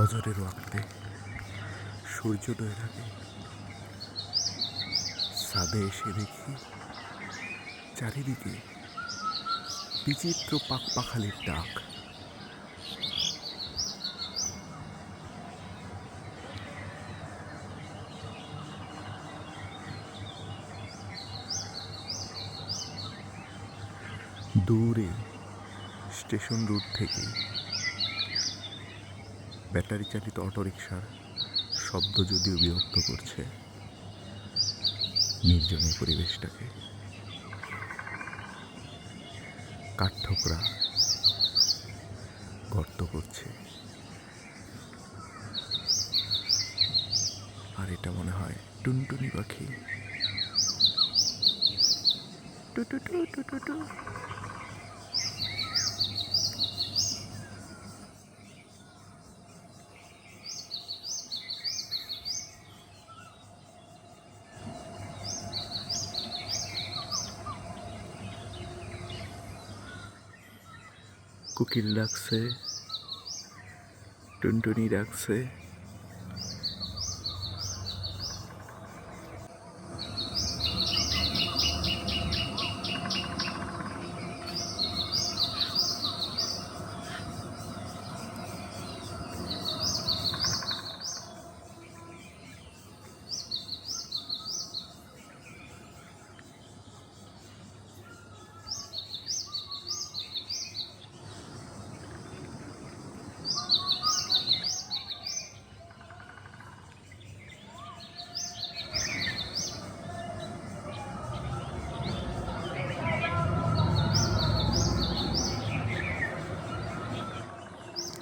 ফজরের ওয়াক্তে সূর্যোদয়ের আগে ছাদে এসে দেখি চারিদিকে বিচিত্র পাক পাখালির ডাক। দূরে স্টেশন রোড থেকে ব্যাটারি চালিত অটোরিকশার শব্দ যদিও বিরক্ত করছে নির্জনের পরিবেশটাকে। কাঠঠোকরা গর্ত করছে। আর এটা মনে হয় টুনটুনি পাখি। টু টু টু টু টু টু কোকিল ডাকছে টুনটুনি ডাকছে।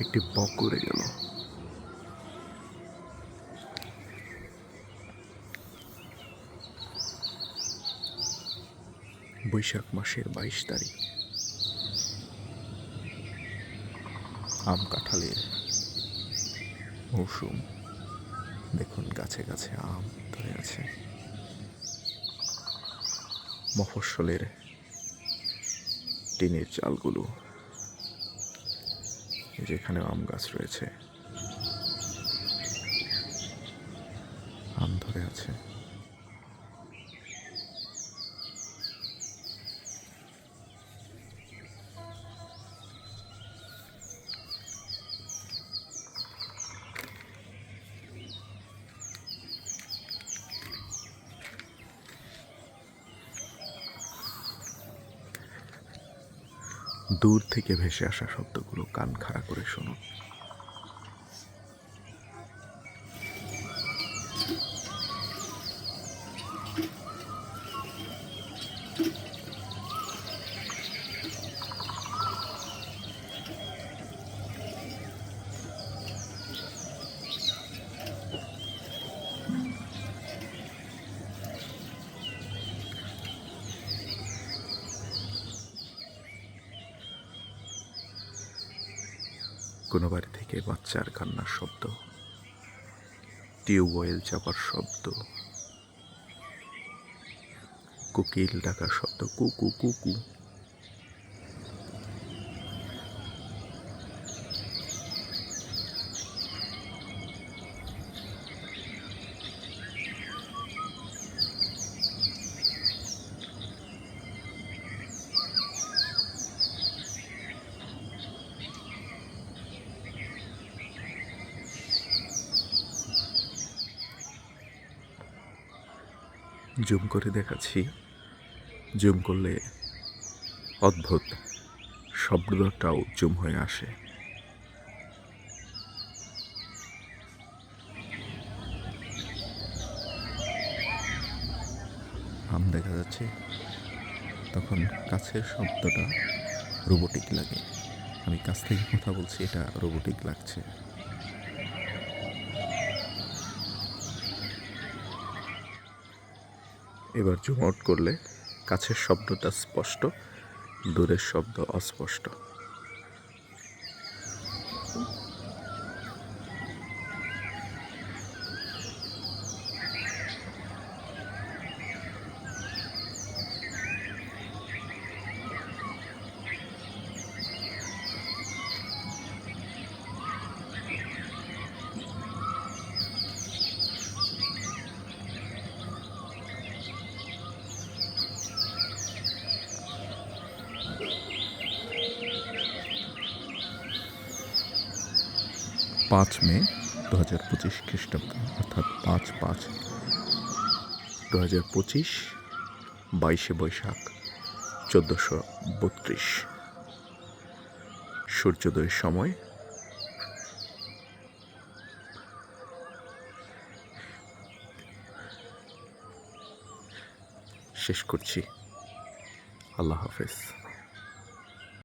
একটি বক করে গেল। বৈশাখ মাসের বাইশ তারিখ। আম কাঁঠালের মৌসুম। দেখুন গাছে গাছে আম ধরে আছে। মফস্বলের টিনের চালগুলো। যেখানে আম গাছ রয়েছে। আম ধরে আছে। দূর থেকে ভেসে আসা শব্দগুলো কান খাড়া করে শুনুন কোনো বাড়ি থেকে বাচ্চার কান্নার শব্দ টিউবওয়েল চাপার শব্দ কোকিল ডাকার শব্দ কুকু কুকু জুম করে দেখাচ্ছি। জুম করলে অদ্ভুত শব্দটাও জুম হয়ে আসে। আম দেখা যাচ্ছে, তখন কাছের শব্দটা রোবোটিক লাগে। আমি কাছ থেকে কথা বলছি, এটা রোবোটিক লাগছে। এবার জুম আউট করলে কাছের শব্দটা স্পষ্ট দূরের শব্দ অস্পষ্ট। পাঁচ মে দু হাজার পঁচিশ খ্রিস্টাব্দ, অর্থাৎ পাঁচ পাঁচ দু হাজার পঁচিশ বাইশে বৈশাখ চোদ্দোশো বত্রিশ। সূর্যোদয়ের সময়। শেষ করছি। আল্লাহ হাফেজ।